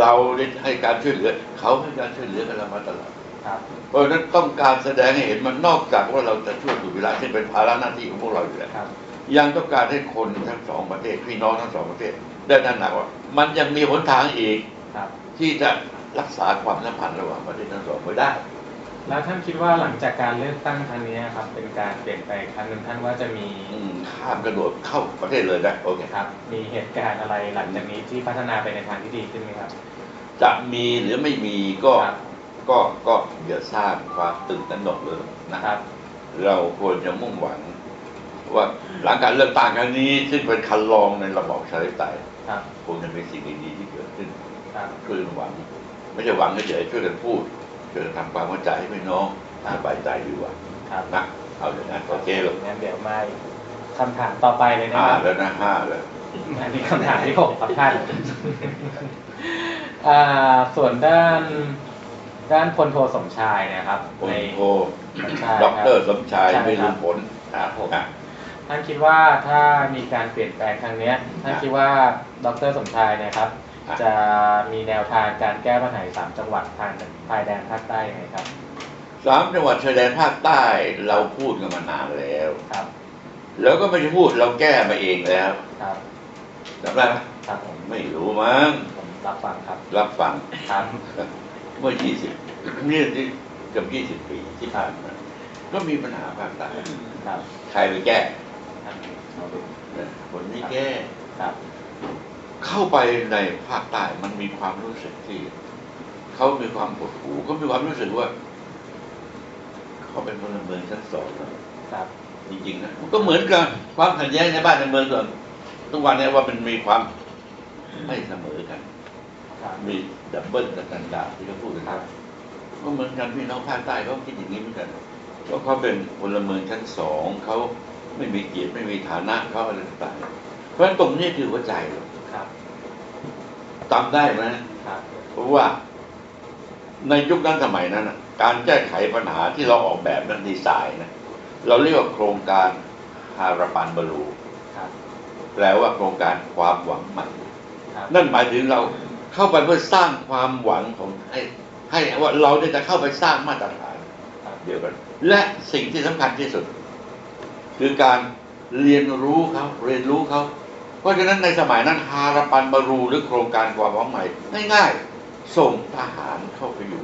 เราได้ให้การช่วยเหลือ เขาให้การช่วยเหลือกันเรามาตลอดครับ เพราะฉะนั้นต้องการแสดงให้เห็นมันนอกจากว่าเราจะช่วยคุณวิระซึ่งเป็นภาระหน้าที่ของพวกเราอยู่แล้วครับยังต้องการให้คนทั้งสองประเทศพี่น้องทั้งสองประเทศ ได้ตระหนักว่า มันยังมีหนทางอีกครับที่จะรักษาความสัมพันธ์ระหว่างประเทศทั้งสองไว้ได้ แล้วท่านคิดว่าหลังจากการเลือกตั้งครั้งนี้ครับ เป็นการเปลี่ยนแปลงครั้งหนึ่งท่านว่าจะมีอืมข้ามกระโดดเข้าประเทศเลยนะโอเคครับ มีเหตุการณ์อะไรหลังจากนี้ที่พัฒนาไปในทางที่ดีขึ้นไหมครับ จะมีหรือไม่มีก็ครับ ก็ก็อย่าสร้างความตื่นตระหนกเลยนะครับเราควรจะมุ่งหวัง ว่าหลังการเลือกตั้งครั้งนี้ ซึ่งเป็นคันลองในระบอบประชาธิปไตยครับคงจะมีสิ่งดีๆที่เกิดขึ้น ครับช่วยกันหวัง ไม่ใช่หวังเฉยๆช่วยกันพูด ช่วยกันทำความเข้าใจให้พี่น้องสบายใจดีกว่าครับนะเอาอย่างนั้นโอเคหรอกงั้นเดี๋ยวมาอีกคำถามต่อไปเลยนะห้าครับแล้วนะห้าแล้วอันนี้คำถามที่หกครับท่านอ่าส่วนด้านด้านพลโทสมชายนะครับพลในโทใช่ด็อกเตอร์สมชายใช่ครับไม่ลืมผลครับผมอะท่านคิดว่าถ้ามีการเปลี่ยนแปลงครั้งเนี้ยท่านคิดว่าดรสมชายเนะครับ จะมีแนวทางการแก้ปัญหาสามจังหวัดทางภายแดนภาคใต้ยังไงครับสามจังหวัดชายแดนภาคใต้เราพูดกันมานานแล้วครับ แล้วก็ไม่ใช่พูดเราแก้มาเองแล้วครับจำได้ไหมครับผมไม่รู้มั้งผมรับฟังครับ รับฟังครับเมื่อ20นี่ที่เกือบ20ปีที่ผ่านมาก็มีปัญหาภาคใต้ครับใครไปแก้ครับเอาดูคนนี้แก้ครับ เข้าไปในภาคใต้มันมีความรู้สึกที่เขามีความปวดหูเขามีความรู้สึกว่าเขาเป็นพลเมืองชั้นสองนะครับ จริงๆนะมันก็เหมือนกับความขัดแย้งในบ้านในเมืองส่วนทุกวันเนี้ว่ามันมีความไม่เสมอกันครับมีดับเบิลสแตนดาร์ดที่เขาพูดกันนะก็เหมือนกันพี่น้องภาคใต้เขาคิดอย่างนี้เหมือนกันเพราะเขาเป็นพลเมืองชั้นสองเขาไม่มีเกียรติไม่มีฐานะเขาอะไรต่างๆ เพราะฉะนั้นตรงนี้คือหัวใจเลยครับจำได้ไหมครับเพราะว่าในยุคนั้นสมัยนั้นน่ะการแก้ไขปัญหาที่เราออกแบบนั้นดีไซน์นะเราเรียกว่าโครงการฮาราปันบารูครับแปลว่าโครงการความหวังใหม่ครับนั่นหมายถึงเราเข้าไปเพื่อสร้างความหวังของให้ให้ว่าเราเนี่ยจะเข้าไปสร้างมาตรฐานครับเดียวกัน และสิ่งที่สำคัญที่สุด คือการเรียนรู้เขาเรียนรู้เขา เพราะฉะนั้นในสมัยนั้นฮาราปันบารูหรือโครงการความหวังใหม่ง่ายๆ ส่งทหารเข้าไปอยู่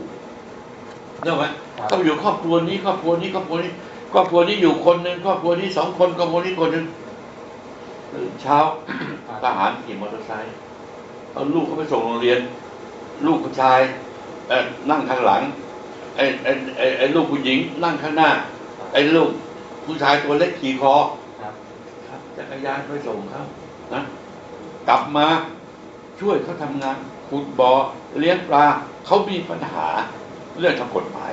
เนกไหมครับเข้าไปอยู่ครอบครัวนี้ครอบครัวนี้ครอบครัวนี้ครอบครัวนี้อยู่คนหนึ่งครอบครัวนี้สองคนครอบครัวนี้คนหนึ่งตื่นเช้าทหารขี่มอเตอร์ไซค์เอาลูกเขาไปส่งโรงเรียน ลูกผู้ชายเอ่อนั่งข้างหลังไอ้ไอ้ไอ้ไอ้ลูกผู้หญิงนั่งข้างหน้า ไอ้ลูกผู้ชายตัวเล็กขี่คอครับครับจักรยานไปส่งเขา นะกลับมาช่วยเขาทำงานขุดบ่อเลี้ยงปลาเขามีปัญหาเรื่องทางกฎหมาย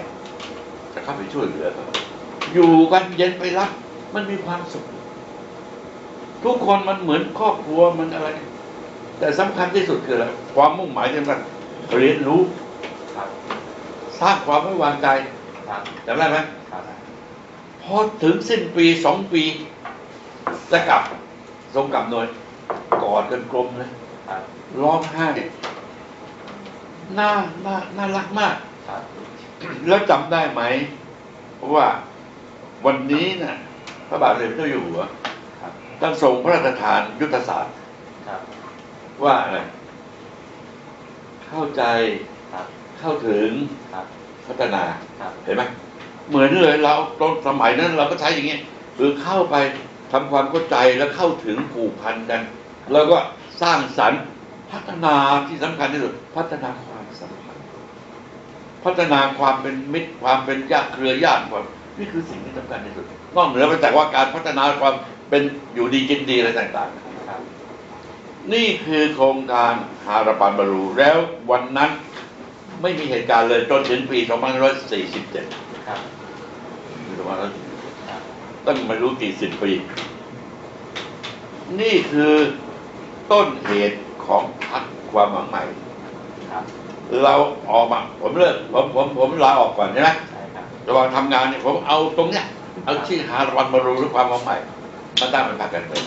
จะเข้าไปช่วยเหลือเขาอยู่กันเย็นไปรับมันมีความสุข ทุกคนมันเหมือนครอบครัวมันอะไร แต่สำคัญที่สุดคืออะไรความมุ่งหมายที่สำคัญเรียนรู้ครับสร้างความไว้วางใจครับจำได้ไหมครับพอถึงสิ้นปีสองปี จะกลับทรงกลับหน่วย กอดกันกลมเลยครับร้องไห้น่าน่าน่ารักมากครับแล้วจำได้ไหมว่าวันนี้น่ะพระบาทสมเด็จพระเจ้าอยู่หัวครับท่านทรงพระราชทานยุทธศาสตร์ครับว่าอะไรเข้าใจครับเข้าถึงครับพัฒนาครับเห็นไหมเหมือนเลยเราตอนสมัยนั้นเราก็ใช้อย่างเงี้ยคือเข้าไปทำความเข้าใจแล้วเข้าถึงผูกพันกัน แล้วก็สร้างสรรค์พัฒนาที่สำคัญที่สุดพัฒนาความสัมพันธ์พัฒนาความเป็นมิตรความเป็นญาติเครือญาติความนี่คือสิ่งที่สำคัญที่สุดนอกเหนือไปจากว่าการพัฒนาความเป็นอยู่ดีกินดีอะไรต่างๆครับนี่คือโครงการฮาราปันบารูแล้ววันนั้นไม่มีเหตุการณ์เลยจนถึงปี2547ครับปี2547ครับตั้งไม่รู้กี่สิบปี นี่คือ ต้นเหตุของพรรคความหวังใหม่ ครับเราออกมาผมเลิกผมผมผมลาออกก่อนใช่ไหมใช่ครับระหว่างทำงานเนี่ยผมเอาตรงเนี้ยเอาชื่อฮาราปันบารูหรือความหวังใหม่มาตั้งเป็นพรรคกันเอง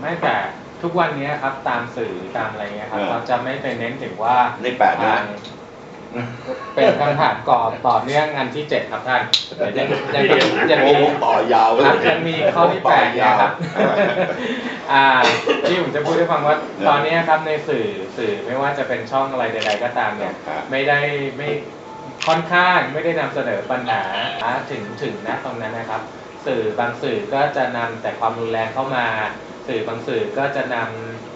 ไม่แต่ทุกวันนี้ครับตามสื่อตามอะไรเงี้ยครับเออเขาจะไม่ไปเน้นถึงว่าในแปดนะทาง เป็นคำถามก่อต่อเนื่องอันที่เจ็ดครับท่านเดี๋ยวยังยังมียังโอ้มีโหต่อยาวครับเลยยังมีข้อที่แปดเนี่ยครับอ่าที่ผมจะพูดให้ฟังว่าตอนนี้ครับในสื่อสื่อไม่ว่าจะเป็นช่องอะไรใดๆก็ตามเนี่ยครับไม่ได้ไม่ค่อนข้างไม่ได้นำเสนอปัญหาถึงถึงนะตรงนั้นนะครับ สื่อบางสื่อก็จะนำแต่ความรุนแรงเข้ามา สื่อบางสื่อก็จะนำ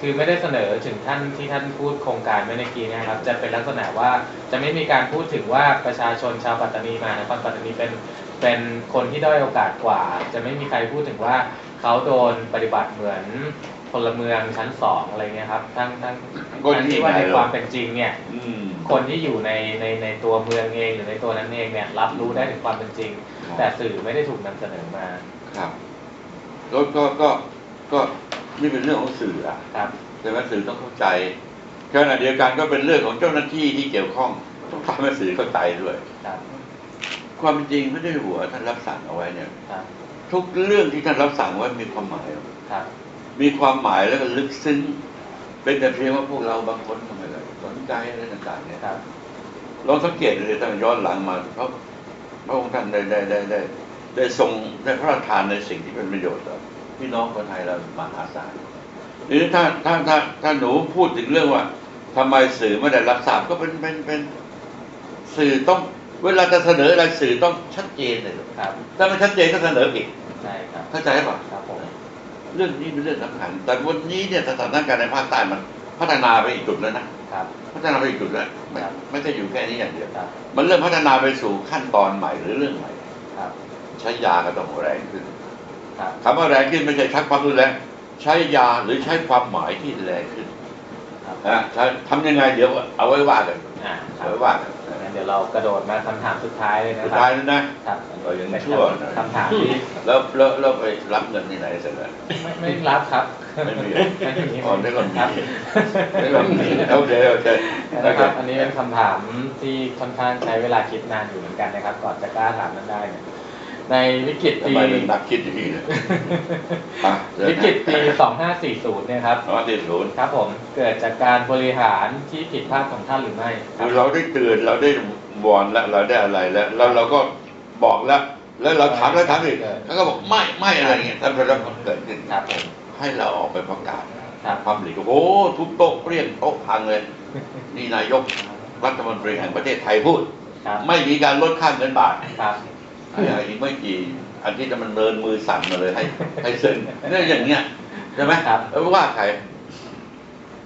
คือไม่ได้เสนอถึงท่านที่ท่านพูดโครงการไว้ในกี้นะครับ จะเป็นลักษณะว่าจะไม่มีการพูดถึงว่าประชาชนชาวปัตตานีมหานครปัตตานีเป็นเป็นคนที่ด้อยโอกาสกว่า จะไม่มีใครพูดถึงว่าเขาโดนปฏิบัติเหมือนพลเมืองชั้นสองอะไรเงี้ยครับ ทั้งทั้งก็ทั้งนี่ที่ว่าไงในความเป็นจริงเนี่ยอืมคนที่อยู่ในในในตัวเมืองเองหรือในตัวนั้นเองเนี่ยรับรู้ได้ถึงความเป็นจริงครับแต่สื่อไม่ได้ถูกนำเสนอมาครับแล้วก็ก็ก็ นี่เป็นเรื่องของสื่ออะครับแต่ว่าสื่อต้องเข้าใจขณะเดียวกันก็เป็นเรื่องของเจ้าหน้าที่ที่เกี่ยวข้องต้องทำให้สื่อเข้าใจด้วยครับความเป็นจริงไม่ได้หัวท่านรับสั่งเอาไว้เนี่ยครับทุกเรื่องที่ท่านรับสั่งไว้มีความหมายครับมีความหมายแล้วก็ลึกซึ้ง เป็นแต่เพียงว่าพวกเราบางคนทำไมล่ะสนใจอะไรต่างๆเนี่ยครับลองสังเกตเลยท่านย้อนหลังมาเพราะพระองค์ท่านได้ได้ได้ได้ได้ทรงได้พระราชทานในสิ่งที่เป็นประโยชน์ต่อ พี่น้องคนไทยเรามหาศาลหรือถ้าถ้าถ้าถ้าหนูพูดถึงเรื่องว่าทำไมสื่อไม่ได้รับทราบก็เป็นเป็นเป็นสื่อต้อง เวลาจะเสนออะไรสื่อต้องชัดเจนเลยลูกครับ ถ้าไม่ชัดเจนก็เสนอผิดใช่ครับเข้าใจป่ะครับผมเรื่องนี้เป็นเรื่องสำคัญแต่วันนี้เนี่ยสถานการณ์ในภาคใต้มัน พัฒนาไปอีกจุดแล้วนะครับพัฒนาไปอีกจุดแล้วไม่ครับไม่ใช่อยู่แค่นี้อย่างเดียวครับมันเริ่มพัฒนาไปสู่ขั้นตอนใหม่หรือเรื่องใหม่ครับใช้ยาก็ต้องแรงขึ้น ครับคำว่าแรงขึ้นไม่ใช่ใช้ความรุนแรงใช้ยาหรือใช้ความหมายที่แรงขึ้นครับนะใช้ทำยังไงเดี๋ยวเอาไว้ว่ากันอ่าครัเอาบไว้ว่ากันงั้นเดี๋ยวเรากระโดดมาคำถามสุดท้ายเลยนะสุดครัท้าบยแล้วนะ ครับเรายังเป็นชั่วหน่อย คำถามที่แล้วแล้วแล้วไปรับเงินที่ไหนเสร็จแล้วไม่ไม่รับครับไม่มีไม่มีอ๋อได้ก่อนมีครับได้ก่อนมีโอเคโอเคโอนะเคครับอันนี้เป็นคำถามที่ค่อนข้างใช้เวลาคิดนานอยู่เหมือนกันนะครับก่อนจะกล้าถามนั้นได้เนี่ย ในวิกฤตทำปี ไมเป็นนักคิดอย่างนี้เนี่ยอะเชิญนะวิกฤตปี 2540 เนี่ยครับ อ๋อที่ศูนย์ครับผม เกิดจากการบริหารที่ผิดพลาดของท่านหรือไม่คคืรับอเราได้เตือนเราได้วอนแล้วเราได้อะไรแล้วแล้วเราก็บอกแล้ว แล้วเราถามแล้วถามอีกเขาก็บอกไม่ไม่อะไรเงี้ยท่านพระมันเกิดขึ้นครับผมให้เราออกไปประกาศครับพับลิกโอ้โหทุบโต๊ะเปรี้ยงโต๊ะพังเลย นี่นายกรัฐมนตรีแห่งประเทศไทยพูด ครับ ไม่มีการลดค่าเงินบาท ครับ อะไรอีกไม่กี่อาทิตย์มันเดินมือสั่นมาเลยให้ ให้เซ็นเนี่ยอย่างเงี้ยใช่ไหมครับแล้วว่าใคร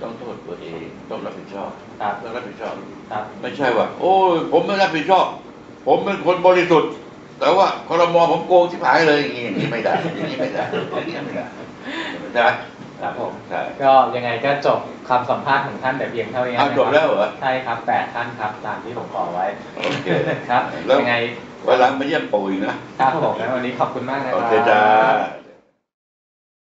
ต้องโทษตัวเองต้องรับผิดชอบครับต้องรับผิดชอบครับ ไม่ใช่ว่า โอ้ยผมไม่รับผิดชอบ ผมเป็นคนบริสุทธิ์ แต่ว่าคอรมอผมโกงชิบหายเลยอย่างนี้อย่างนี้ไม่ได้อย่างนี้ไม่ได้อย่างนี้ไม่ได้ใช่ไหมครับผมใช่ก็ยังไงก็จบคำสัมภาษณ์ของท่านแต่เพียงเท่านี้อ้าวนะครับจบแล้วเหรอใช่ครับแปดท่านครับตามที่ผมขอไว้โอเคครับแล้วยังไง วันหลังมาเยี่ยมปู่อีกนะครับผมงั้นวันนี้ขอบคุณมากนะคโอรับเคจ้า